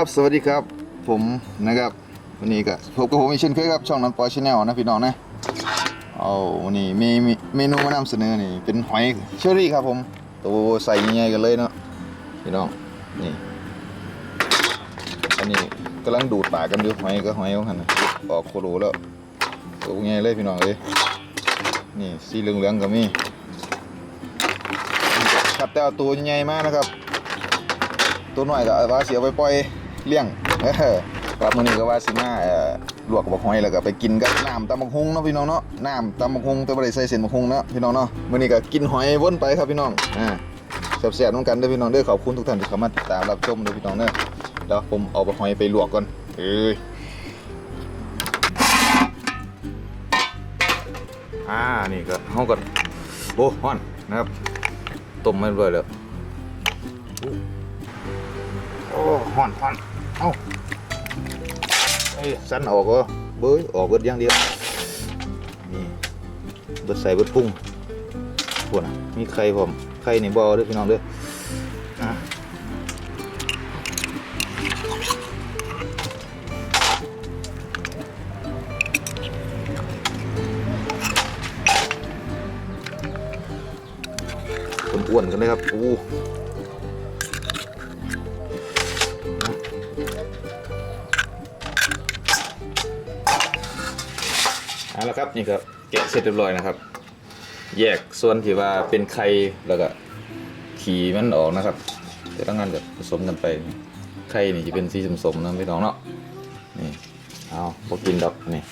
ครับสวัสดีครับผมนะครับวันนี้ก็พบกับผมอีกเช่นเคยครับช่องนันปอยชาแนลนะพี่น้องนะเอาวันนี้มีเมนูมานำเสนอนี่เป็นหอยเชอรี่ครับผมตัวใส่ใหญ่ๆกันเลยเนาะพี่น้องนี่อันนี้กำลังดูดปากกันอยู่หอยก็หอยของหันออกโคโรแล้วตัวใหญ่เลยพี่น้องเอ้ยนี่สีเหลืองๆก็มีครับแต่เอาตัวใหญ่มากนะครับ ตัวหน่อยก็ว่าเสียไปปล่อย เลี้ยงเออครับมื้อนี้ก็ว่าสิมาเอ่อลวกบักหอยแล้วก็ไปกินกับน้ำตำบักฮุงเนาะพี่น้องเนาะน้ำตำบักฮุงแต่บ่ได้ใส่เส้นบักฮุงเนาะพี่น้องเนาะมื้อนี้ก็กินหอยวนไปครับพี่น้องอ่าแซ่บๆน้องกันเด้อพี่น้องเด้อขอบคุณทุกท่านที่เข้ามาติดตามรับชมเด้อพี่น้องเด้อแล้วผมเอาบักหอยไปลวกก่อนเอ้ยอ่านี่ก็เฮาก็โอ้ฮ้อนนะครับต้มมาเรียบร้อยแล้วโอ้ห่อนห่อน เอ้าไอ้สันออกก็เบ้ยออกเบิดอย่างเดียวนี่เบิดใส่เบิดพุ่งพวกน่ะมีไข่ผมไข่ในบ่อด้วยพี่น้องด้ออะคนอ้วนกันเลยครับอู้ นี่ครับแกะเสร็จเรียบร้อยนะครับ แยกส่วนที่ว่าเป็นไข่แล้วก็ขี่มันออกนะครับเดี๋ยวต้องงานแบบผสมกันไปไข่นี่จะเป็นสีสมๆนะพี่น้องเนาะนี่เอาพอกินดอกนี่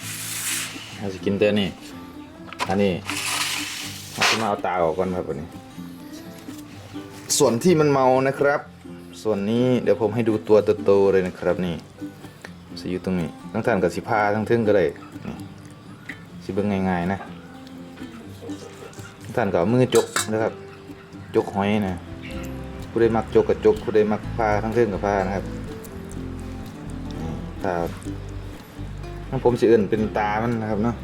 เราจะกินเต้นี่อันนี้เราจะมาเอาตาออกก่อนครับวันนี้ ส่วนที่มันเมานะครับ ส่วนนี้เดี๋ยวผมให้ดูตัวโตๆเลยนะครับนี่จะอยู่ตรงนี้ทั้งท่านกับสิพาทั้งทึ่งก็ได้นี่ สิเบิ่งง่ายๆนะท่านก็มือจกนะครับ จกหอยนะผู้ใดมักจกกับจกผู้ใดมักพาทั้งเรื่องกับพานะครับตาทั้งผมสิเอื่นเป็นตามันนะครับเนาะ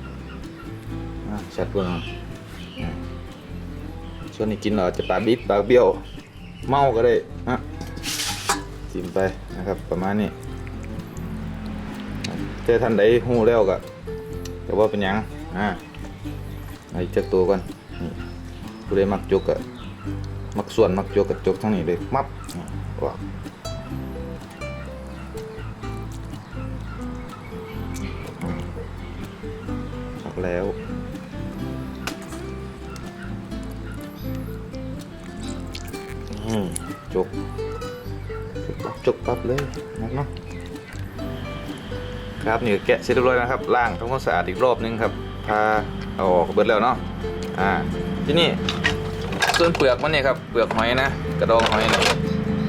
ชัดกว่าเนาะอะส่วนนี้กินเราจะปากดิบปากเบี้ยว เมาก็ได้นะจิ้มไปนะครับประมาณนี้แต่ท่านใดหู้แล้วก็ แต่ว่าเป็นยังอ่าไอ้เจักตัวก่อนนี่ผู้ใดมักจกอะมักส่วนมักจกกับจกทั้งนี้เลยมับนี่ว้าวอืมอกแล้วอืมจกจกปั๊บจกปั๊บเลยนะเนาะ ครับนี่แกะเสร็จเรียบร้อยนะครับล้างทำความสะอาดอีกรอบนึงครับพาเอาออกเบิดแล้วเนาะอ่าที่นี่ส่วนเปลือกมันเนี่ยครับเปลือกหอยนะกระดองหอยเนะ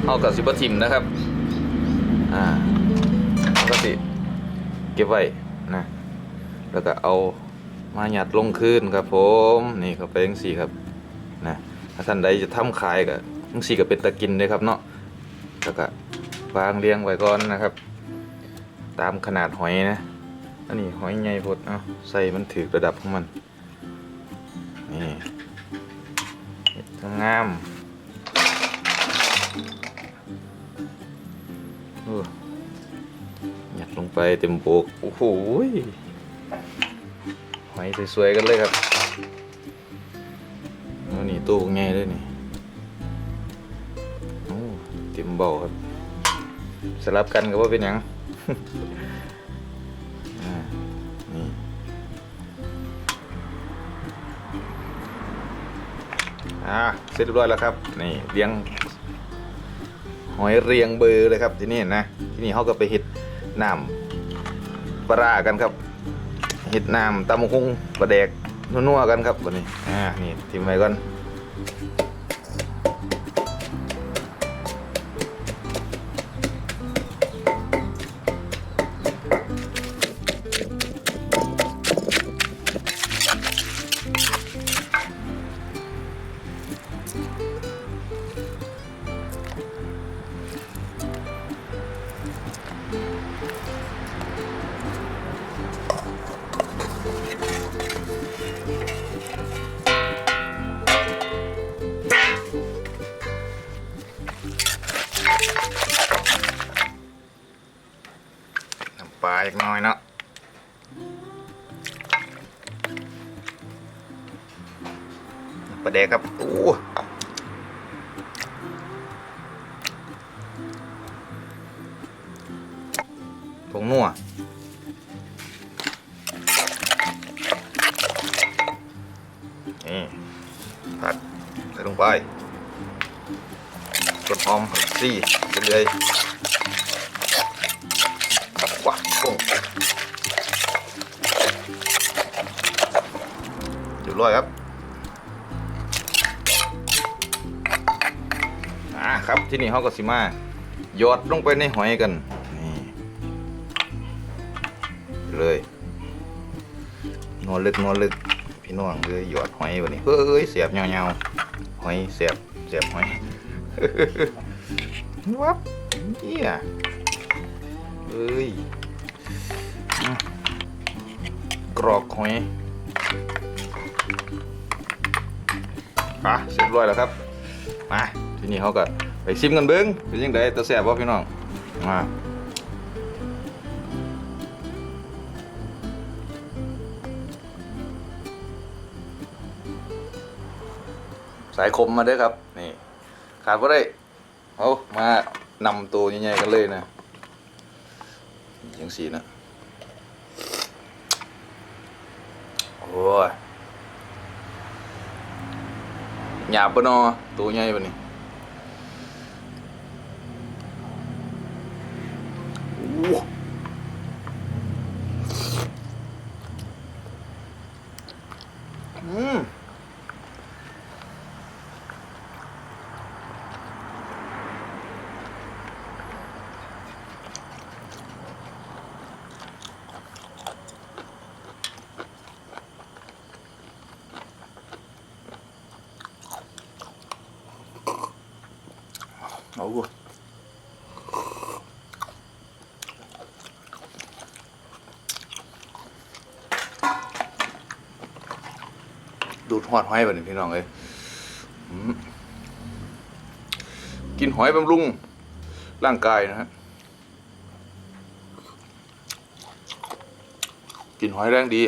เอากับซิบทิมนะครับอ่าก็สิเก็บไว้นะแล้วก็เอามาหยัดลงคืนครับผมนี่เข้าไปยังสี่ครับนะถ้าท่านใดจะทำขายก็ยังสี่ก็เป็นตะกินเลยครับเนาะแล้วก็วางเรียงไว้ก่อนนะครับ ตามขนาดหอยนะ อันนี้หอยใหญ่พดเอาใส่มันถือระดับของมัน นี่เห็ดงามโอ้ยัดลงไปเต็มโบกโอ้โหหอยสวยๆกันเลยครับแล้วนี่ตู้ใหญ่เลยนี่โอ้เต็มเบาครับสลับกันก็ว่าเป็นยัง อ่าเสร็จเรียบร้อยแล้วครับ นี่เรียง หอยเรียงเบอร์เลยครับที่นี่นะที่นี่เขาก็ไปเห็ดน้ำปลาร้ากันครับเห็ดน้ำตำมะคุงปลาแดกนัวๆกันครับวันนี้อ่านี่ทิ้งไว้ก่อน ปลาแดกครับโอ้ผงนัวนี่ผัดใส่ลงไปกดหอมผักซี่ไปเลยว้ากุ้งเรียบร้อยครับ อ่าครับที่นี่เขาก็สิมาหยอดลงไปในหอยกันนี่เลยนวลลึกนวลลึกพี่น้องเลยหยอดหอยวันนี้เฮ้ยเสียบเงาๆหอยเสียบเสียบหอยวับเนี่ยเอ้ยกรอกหอยอะเสร็จเรียบร้อยแล้วครับ มาทีนี้เขาก็ไปซิมกันเบิ้งเป็นยังไงตะแสบบ่พี่น้องมาสายคมมาด้อครับ นี่ ขาดก็ได้เอามานำตัวใหญ่ๆกันเลยนะยังสีนะ โอ้ย หยาบปะเนอตัวใหญ่ปะนี่โอ้อืมเอากู ดูดหอดหอยแบบนี้พี่น้องเอ้ยกินหอยบำรุงร่างกายนะฮะกินหอยแรงดี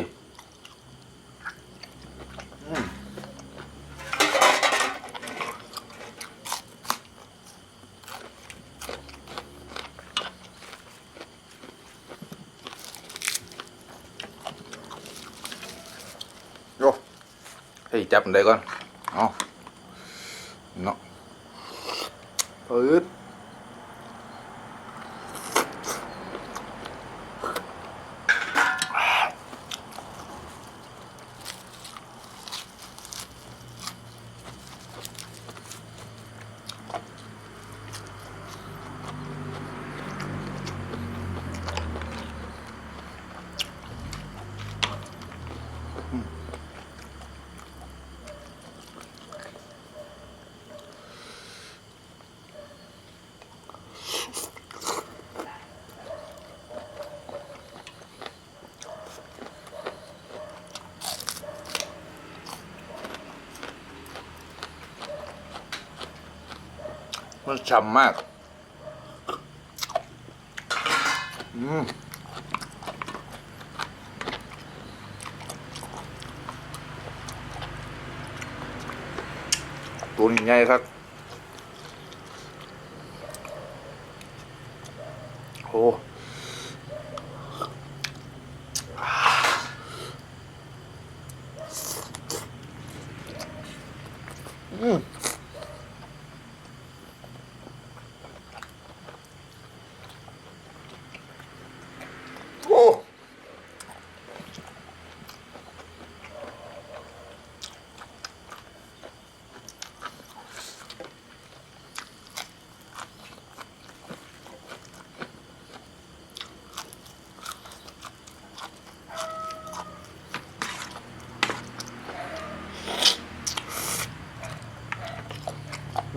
ให้จับมันได้ก่อน เอาเนาะปืด ฉ่ำมาก อืมตัวนี้ใหญ่ครับ โอ้ม โอ้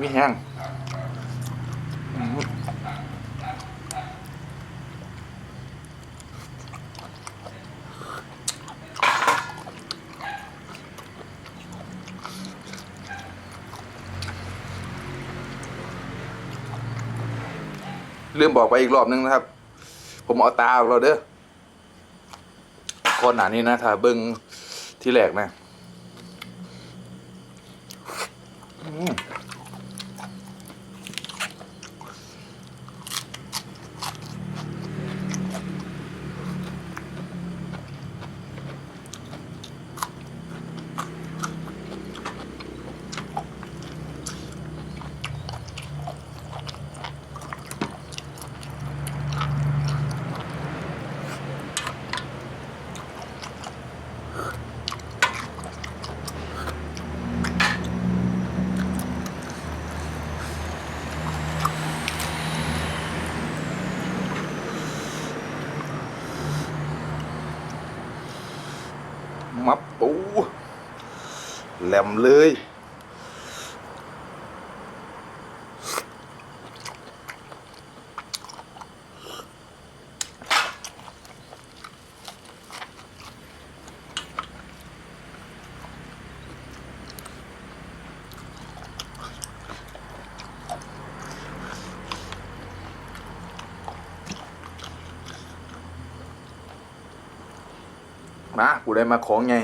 มีแห้งอืมลืมบอกไปอีกรอบนึงนะครับ ผมเอาตาออกแล้วเด้อก่อนหนานี้นะถ้าเบิ้งที่แรกนะ อืมบปูแหล มเลย มากูได้มาของไง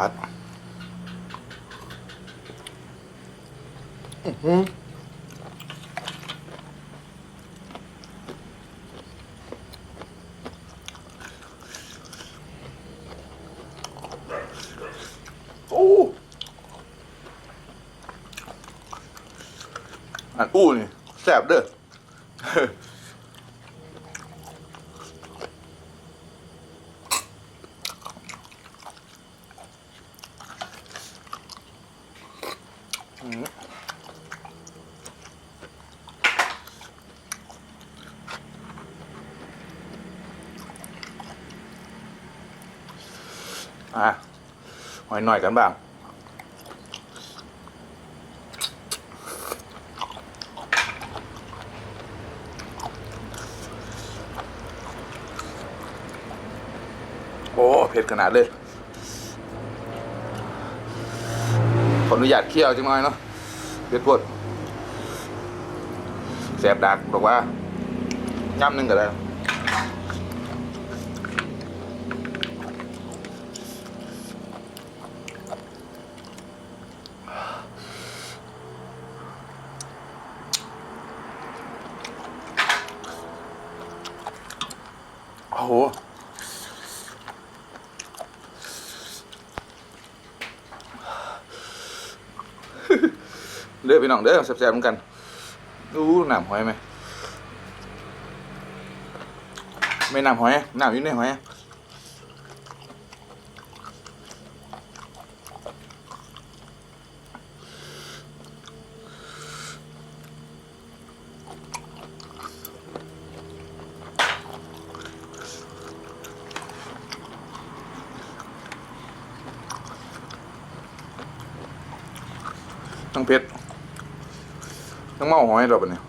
าดอื้อหือโอ้อันอู้นี่แซ่บเด้อ อะหอยหน่อยกันบ้าง โอ้ เผ็ดขนาดเลย นุญาตเคี่ยวจังหน่อยเนาะเผ็ดปวดแสบดักบอกว่าย่ำหนึ่งก็ได้โอ้โห เด้อพี่ น้องเด้อแซ่บๆเหมือนกันดูน้ำหอยไหมไม่น้ำหอยน้ำอยู่ในหอยทั้งเผ็ดทั้งเมาหอย ดอกบัดเนี่ย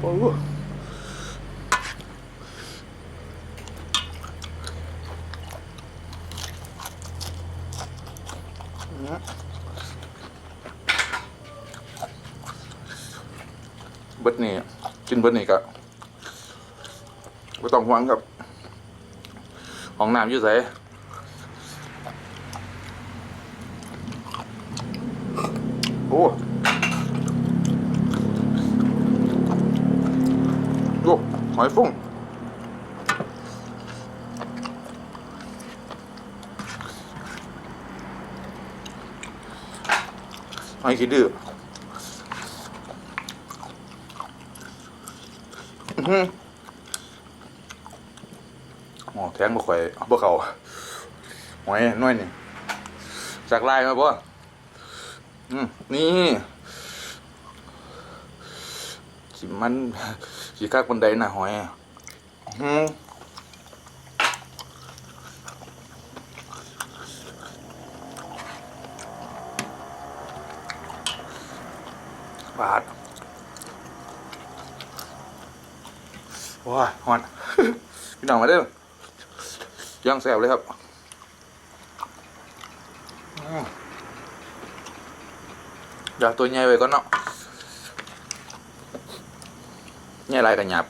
โอ้เบิดนี่กินเบิดนี่ก็ไม่ต้องห่วงครับห้องน้ำอยู่ไส โอ้โอ้หอยฟุ้ง หอยขี้ดื้ออือหืออ๋อแทงบ่ข่อยบ่เข้าหอยน้อยนี่จากลายมาบ่อืมนี่สิมันสิคักบันไดหน้าหอยอะอืม บาดว้าฮอน พี่น้องมาเด้อย่างแสบเลยครับอยากตัวใหญ่ไว้ก่อนเนาะใหญ่ไรกันหยับ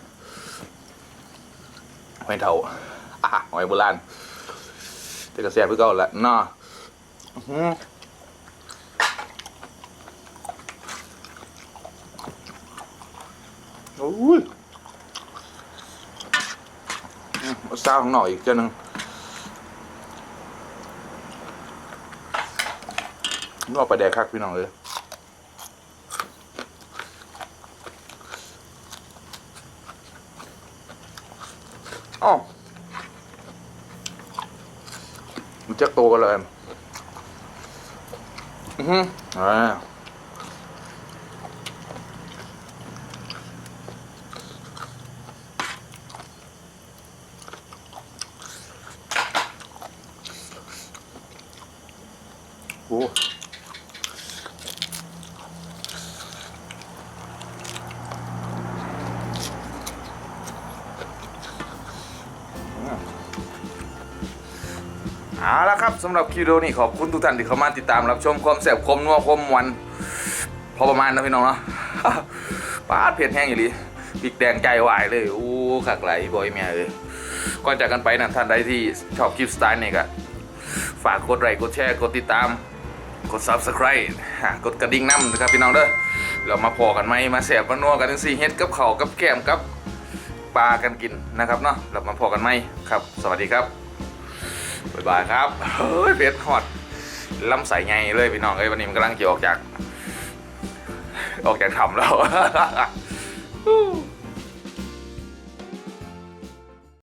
หอยเถาอะหอยโบราณแต่ก็แซ่บเพื่อเก่าแหละเนาะอื้อหือ โอ้ยอืมเอาซาวข้างนอกอีกเจ้าหนึ่งนอกไปแดกคักพี่น้องเลยอ๋อมันจะโตกันเลยอือฮึอ่า ละครับสำหรับคลิปวิดีโอนี้ขอบคุณทุกท่านที่เข้ามาติดตามรับชมความแซ่บความนัวความมันพอประมาณนะพี่น้องเนาะปาดเผ็ดแห้งอย่างนี้พริกแดงใจวายเลยอู้ขักไหลบอยเมียเลยก่อนจากกันไปนะท่านใดที่ชอบคลิปสไตล์นี้ก็ฝากกดไลค์กดแชร์กดติดตามกด subscribe กดกระดิ่งน้ำนะครับพี่น้องเด้อเรามาพอกันไหมมาแสบมานัวกันทั้งสี่เฮ็ดกับเข่ากับแก้มกับปลากันกินนะครับเนาะเรามาพอกันไหมครับ สวัสดีครับ บ๊ายบายครับเฮ้ยเพชรฮอดลำใสไงเลยพี่น้องเอ้ยวันนี้มันกำลังจะออกจาก ออกจากถ้ำแล้ว